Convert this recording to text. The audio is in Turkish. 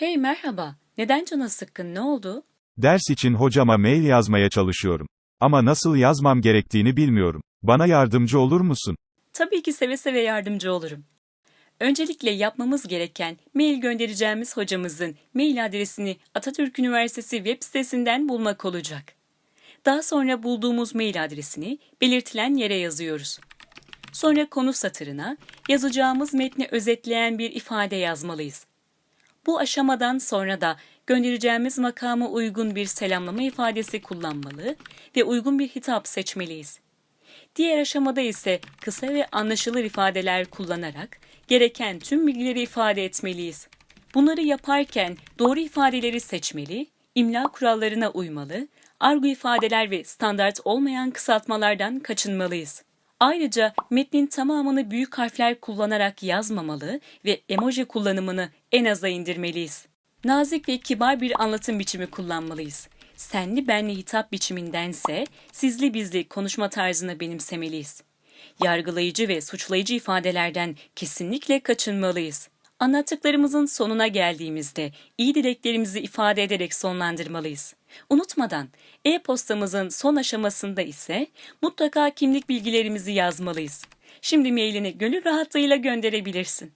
Hey merhaba. Neden canın sıkkın? Ne oldu? Ders için hocama mail yazmaya çalışıyorum. Ama nasıl yazmam gerektiğini bilmiyorum. Bana yardımcı olur musun? Tabii ki seve seve yardımcı olurum. Öncelikle yapmamız gereken mail göndereceğimiz hocamızın mail adresini Atatürk Üniversitesi web sitesinden bulmak olacak. Daha sonra bulduğumuz mail adresini belirtilen yere yazıyoruz. Sonra konu satırına yazacağımız metni özetleyen bir ifade yazmalıyız. Bu aşamadan sonra da göndereceğimiz makama uygun bir selamlama ifadesi kullanmalı ve uygun bir hitap seçmeliyiz. Diğer aşamada ise kısa ve anlaşılır ifadeler kullanarak gereken tüm bilgileri ifade etmeliyiz. Bunları yaparken doğru ifadeleri seçmeli, imla kurallarına uymalı, argo ifadeler ve standart olmayan kısaltmalardan kaçınmalıyız. Ayrıca metnin tamamını büyük harfler kullanarak yazmamalı ve emoji kullanımını en aza indirmeliyiz. Nazik ve kibar bir anlatım biçimi kullanmalıyız. Senli benli hitap biçimindense sizli bizli konuşma tarzını benimsemeliyiz. Yargılayıcı ve suçlayıcı ifadelerden kesinlikle kaçınmalıyız. Anlattıklarımızın sonuna geldiğimizde iyi dileklerimizi ifade ederek sonlandırmalıyız. Unutmadan e-postamızın son aşamasında ise mutlaka kimlik bilgilerimizi yazmalıyız. Şimdi mailini gönül rahatlığıyla gönderebilirsin.